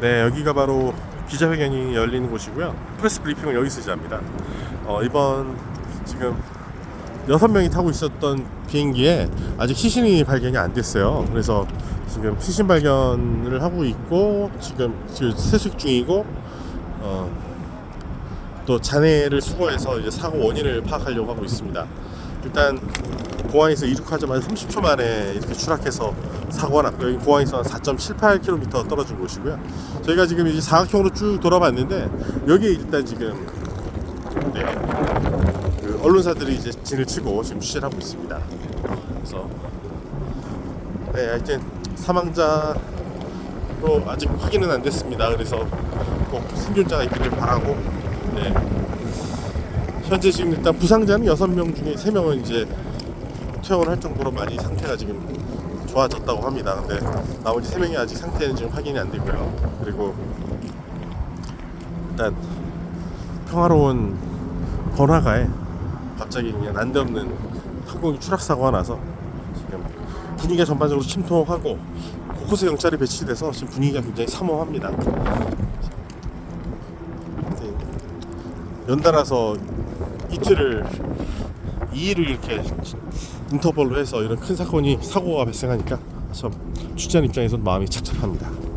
네, 여기가 바로 기자회견이 열리는 곳이고요. 프레스 브리핑을 여기서 이제 합니다. 어, 이번 지금 여섯 명이 타고 있었던 비행기에 아직 시신이 발견이 안 됐어요. 그래서 지금 시신 발견을 하고 있고 지금 지금 세수익 중이고 어, 또 잔해를 수거해서 이제 사고 원인을 파악하려고 하고 있습니다. 일단 공항에서 이륙하자마자 30초 만에 이렇게 추락해서 사고가 났고요. 여기 공항에서 한 4.78km 떨어진 곳이고요. 저희가 지금 이제 사각형으로 쭉 돌아봤는데 여기 일단 지금 네, 그 언론사들이 이제 진을 치고 지금 취재를 하고 있습니다. 그래서 네, 하여튼 사망자로 아직 확인은 안 됐습니다. 그래서 꼭 생존자가 있기를 바라고 네. 현재 지금 일단 부상자는 6명 중에 3명은 이제 퇴원을 할 정도로 많이 상태가 지금 좋아졌다고 합니다. 근데 나머지 3명이 아직 상태는 지금 확인이 안 되고요. 그리고 일단 평화로운 번화가에 갑자기 그냥 난데없는 항공기 추락 사고가 나서 지금 분위기가 전반적으로 침통하고 곳곳에 경찰이 배치돼서 지금 분위기가 굉장히 삼엄합니다. 네. 연달아서 이틀을 2일을 이렇게 인터벌로 해서 이런 큰 사건이 사고가 발생하니까 참 취재한 입장에서는 마음이 착잡합니다.